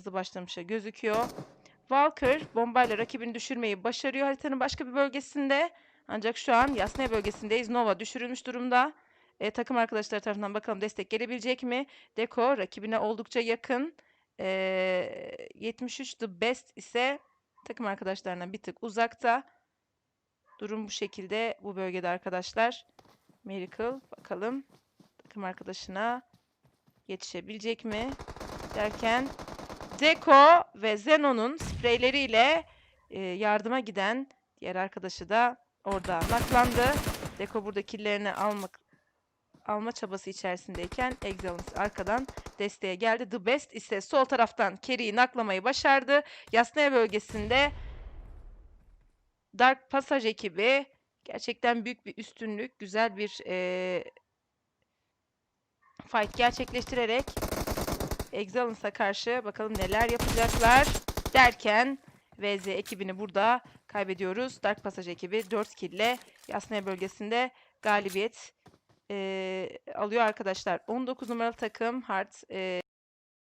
hızlı başlamışa gözüküyor. Walker bombayla rakibini düşürmeyi başarıyor haritanın başka bir bölgesinde. Ancak şu an Yasnaya bölgesindeyiz. Nova düşürülmüş durumda. E, takım arkadaşları tarafından bakalım destek gelebilecek mi? Deko rakibine oldukça yakın. E, 73 The Best ise takım arkadaşlarına bir tık uzakta. Durum bu şekilde bu bölgede arkadaşlar. Miracle bakalım takım arkadaşına yetişebilecek mi derken Deko ve Zenon'un spreyleriyle e, yardıma giden diğer arkadaşı da orada naklandı. Deko burada killerini almak alma çabası içerisindeyken Excellence arkadan desteğe geldi. The Best ise sol taraftan Kerry'i naklamayı başardı. Yasnaya bölgesinde Dark Passage ekibi gerçekten büyük bir üstünlük, güzel bir e, fight gerçekleştirerek Excellence'a karşı bakalım neler yapacaklar derken VZ ekibini burada kaybediyoruz. Dark Passage ekibi 4 kill ile Yasnaya bölgesinde galibiyet eee, alıyor arkadaşlar. 19 numaralı takım Hard eee,